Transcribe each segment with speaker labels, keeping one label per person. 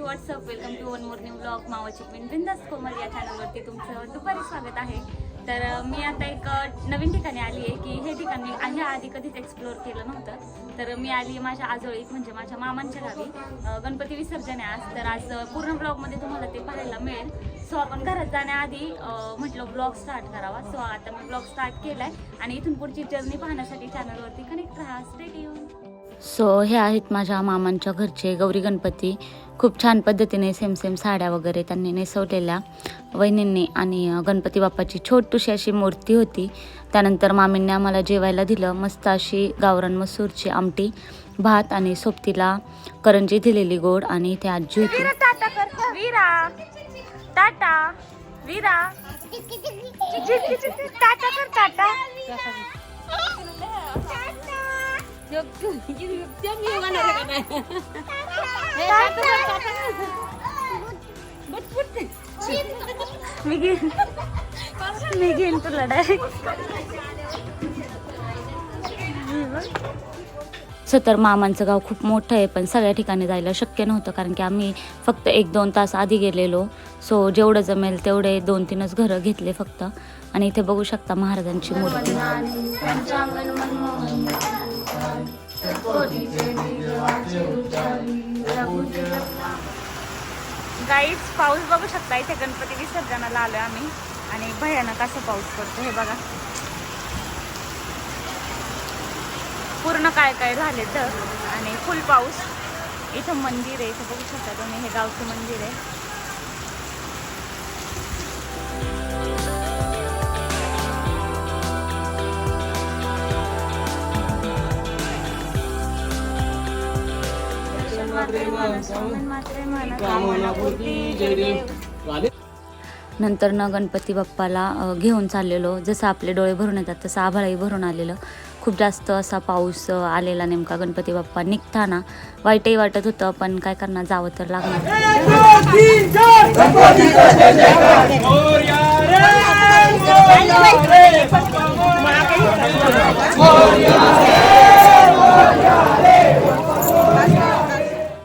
Speaker 1: Guys what's up welcome to one more new blog मावाची queen बिंदास कोमल या चॅनलवरती तुमचं दुपारी स्वागत आहे. तर मी आता एक नवीन ठिकाणी आली आहे की हे ठिकाण मी ह्या आधी कधीच एक्सप्लोअर केलं नव्हतं. तर मी आली आहे माझ्या आजोळीत म्हणजे माझ्या मामांच्या गावी गणपती विसर्जन आहे आज. तर आज पूर्ण ब्लॉगमध्ये तुम्हाला ते पाहायला मिळेल. सो आपण घरात जाण्याआधी म्हटलं ब्लॉग स्टार्ट करावा. सो आता मी ब्लॉग स्टार्ट केलाय. आणि इथून पुढची जर्नी पाहण्यासाठी चॅनलवरती कनेक्ट राहा. स्टेट येऊन सो हे आहेत माझ्या मामांच्या घरचे गौरी गणपती. खूप छान पद्धतीने सेम सेम साड्या वगैरे त्यांनी नेसवलेल्या वहिनींनी आणि गणपती बाप्पाची छोटूशी अशी मूर्ती होती. त्यानंतर मामींनी आम्हाला जेवायला दिलं मस्त अशी गावरान मसूरची आमटी भात आणि सोबतीला करंजी दिलेली गोड आणि इथे आजी होती. वीरा टाटा वीरा. टाटा कर टाटा मी घेईन मी घेईन तुला डायरेक्ट सतर मामांचं गाव खूप मोठं आहे पण सगळ्या ठिकाणी जायला शक्य नव्हतं कारण की आम्ही फक्त एक दोन तास आधी गेलेलो. सो जेवढं जमेल तेवढे दोन तीनच घरं घेतले फक्त. आणि इथे बघू शकता महाराजांची मूर्ती. गाईड पाऊस बघू शकता इथे गणपती विसर्जनाला आलोय आम्ही. आणि भयानक असं पाऊस पडतो हे बघा. पूर्ण काय काय झाले तर. आणि फुल पाऊस. इथं मंदिर आहे इथं बघू शकता तुम्ही हे गावचं मंदिर आहे. नंतर न गणपती बाप्पाला घेऊन चाललेलो जसं आपले डोळे भरून येतात तसं आभाळही भरून आलेलं खूप जास्त असा पाऊस आलेला नेमका गणपती बाप्पा निघताना वाईटही वाटत होतं पण काय करणार जावं तर लागणार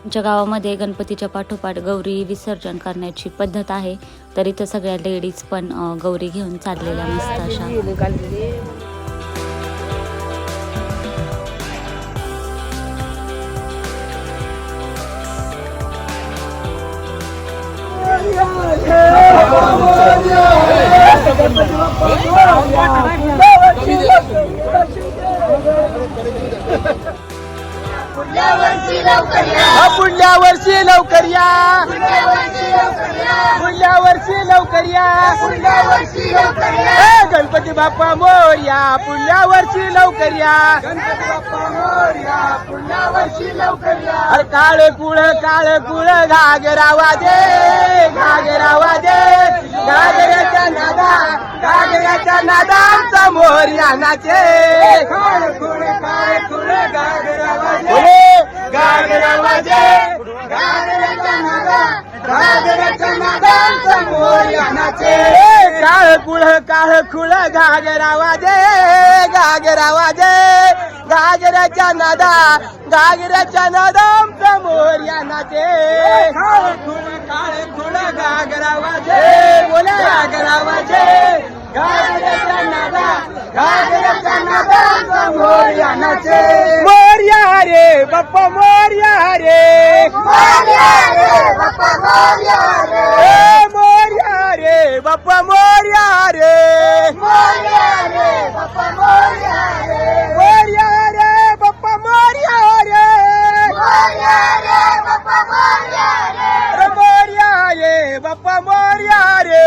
Speaker 1: आमच्या गावामध्ये गणपतीच्या पाठोपाठ गौरी विसर्जन करण्याची पद्धत आहे तर इथं सगळ्या लेडीज पण गौरी घेऊन चाललेल्या मस्त अशा.
Speaker 2: पुढल्या वर्षी लवकर या. पुढल्या वर्षी लवकर या. पुढल्या वर्षी लवकर या. गणपती बाप्पा मोर्या पुढल्या वर्षी लवकर या. गणपती बाप्पा मोर्या पुढल्या वर्षी लवकर या. अरे काळ कुळ काळ कुळ घागरावा दे. घागरावा दे. घागऱ्याच्या नादा घागऱ्याच्या नादा आमचा मोर्या नाचे काळ कुळ काळ कुळ घागरावा दे. घागरावा दे. घागऱ्याच्या नादा काळ कुळ काळ खुळ घागरा वाजे घागरा वाजे घागराच्या नादा घागराच्या नादाम समोर या नाचे काळ कुळ काळ खुळ घागरा वाजे बोला. घागरा वाजे मोर्या रे बाप्पा मोर्या रे मोर्या रे बाप्पा मोर्या रे मोर्या रे बाप्पा मोर्या रे मोर्या रे बाप्पा मोर्या रे मोर्या रे बाप्पा मोर्या रे मोर्या रे बाप्पा मोर्या रे मोर्या रे बाप्पा मोर्या रे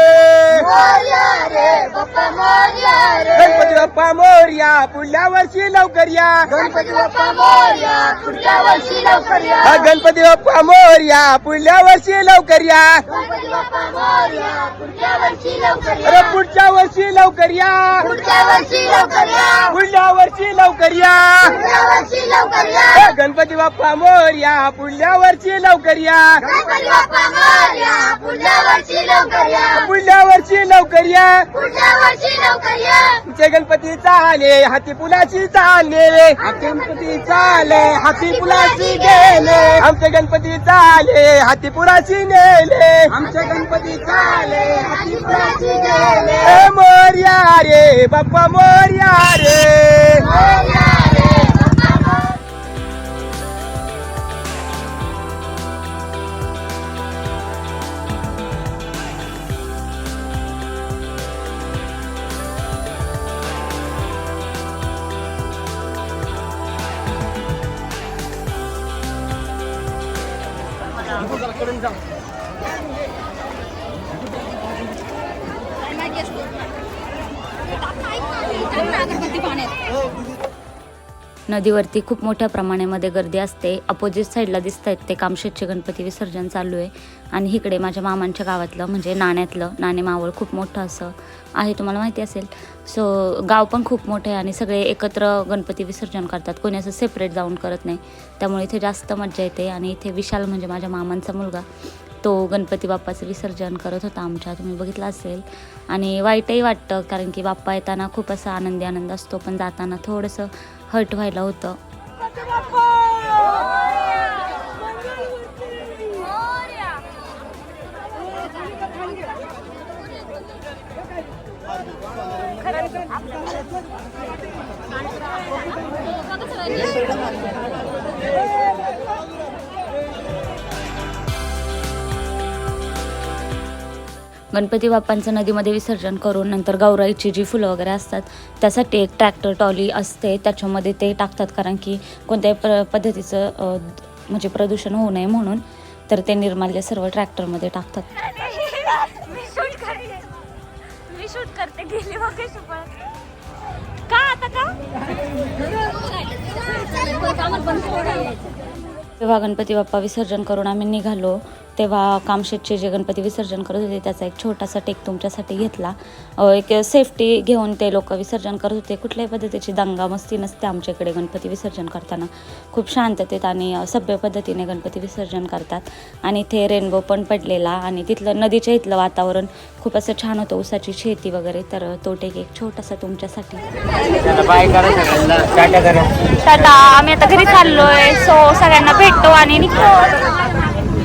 Speaker 2: मोर्या रे बाप्पा मोर्या रे गणपती बाप्पा मोर्या पुढल्या वर्षी लवकर या गणपती बाप्पा मोर्या पुढल्या वर्षी लवकर या गणपती बाप्पा मोर्या पुढल्या वर्षी लवकर या
Speaker 3: गणपती बाप्पा मोरया पुढच्या वर्षी लवकर
Speaker 2: अरे
Speaker 3: या
Speaker 2: पुढच्या वर्षी लवकर या
Speaker 3: पुढच्या वर्षी लवकर या
Speaker 2: पुढल्या वर्षी लवकर या
Speaker 3: पुढच्या वर्षी लवकर या
Speaker 2: ए, गणपती बाप्पा मोर्या पुढल्या वर्षी लवकर या
Speaker 3: गणपती बाप्पा मोरया पुढच्या वर्षी लवकर या
Speaker 2: पुढल्या वर्षी लवकर या
Speaker 3: पुढच्या वर्षी लवकर या
Speaker 2: तुमचे गणपती चाले हाती पुलाची चालले गणपती चाले हाती पुलाची गेले. आमचे गणपती चाले हाती पुराची नेले. आमचे गणपती चाले हाती पुराची गेले. मोर्या रे बाप्पा मोर्या रे.
Speaker 1: नदीवरती खूप मोठ्या प्रमाणामध्ये गर्दी असते. अपोजिट साईडला दिसत आहेत ते कामशेतचे गणपती विसर्जन चालू आहे. आणि इकडे माझ्या मामांच्या गावातलं म्हणजे नाण्यातलं नाणे मावळ खूप मोठं असं आहे तुम्हाला माहिती असेल. सो गाव पण खूप मोठं आहे आणि सगळे एकत्र गणपती विसर्जन करतात. कोणी असं सेपरेट जाऊन करत नाही. त्यामुळे इथे जास्त मजा येते आणि इथे विशाल म्हणजे माझ्या मामांचा मुलगा. तो गणपती बाप्पाचं विसर्जन करत होता आमच्या तुम्ही बघितलं असेल. आणि वाईटही वाटतं कारण की बाप्पा येताना खूप असा आनंदी आनंद असतो पण जाताना थोडंसं हर्ट व्हायला होतं. गणपती बाप्पांचं नदीमध्ये विसर्जन करून नंतर गौराईची जी फुलं वगैरे असतात त्यासाठी एक ट्रॅक्टर टॉली असते. त्याच्यामध्ये ते टाकतात कारण की कोणत्याही प्र पद्धतीचं म्हणजे प्रदूषण होऊ नये म्हणून तर ते निर्माल्य सर्व ट्रॅक्टरमध्ये टाकतात. तेव्हा गणपती बाप्पा विसर्जन करून आम्ही निघालो. तेव्हा कामशेतचे जे गणपती विसर्जन करत होते त्याचा एक छोटासा टेक तुमच्यासाठी घेतला. एक सेफ्टी घेऊन ते लोक विसर्जन करत होते. कुठल्याही पद्धतीची दंगा मस्ती नसते आमच्याकडे गणपती विसर्जन करताना. खूप शांततेत आणि सभ्य पद्धतीने गणपती विसर्जन करतात. आणि इथे रेनबो पण पडलेला आणि तिथलं नदीच्या इथलं वातावरण खूप असं छान होतं. ऊसाची शेती वगैरे. तर तो टेक एक छोटासा तुमच्यासाठी.
Speaker 2: बाय करा सगळ्यांना. टाटा करा.
Speaker 4: टाटा आम्ही आता घरी चाललोय. सो सगळ्यांना भेटतो आणि निघतो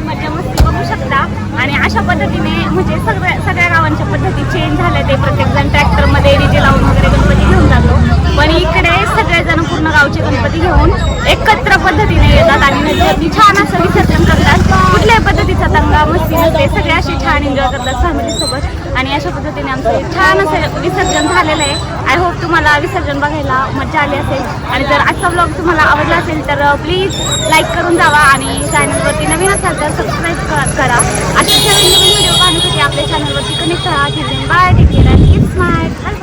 Speaker 4: मजा मस्ती बघू शकता आणि अशा पद्धतीने म्हणजे सगळ्या सगळ्या गावांच्या पद्धती चेंज झाल्या ते प्रत्येक जण केलेलं आहे. आय होप तुम्हाला विसर्जन बघायला मजा आली असेल. आणि जर आजचा ब्लॉग तुम्हाला आवडला असेल तर प्लीज लाईक करून जावा आणि चॅनलवरती नवीन असाल तर सबस्क्राईब करा. अशा नवीन नवीन व्हिडिओ पाहण्यासाठी आपल्या चॅनलवरती कनेक्ट करा. Bye take care smart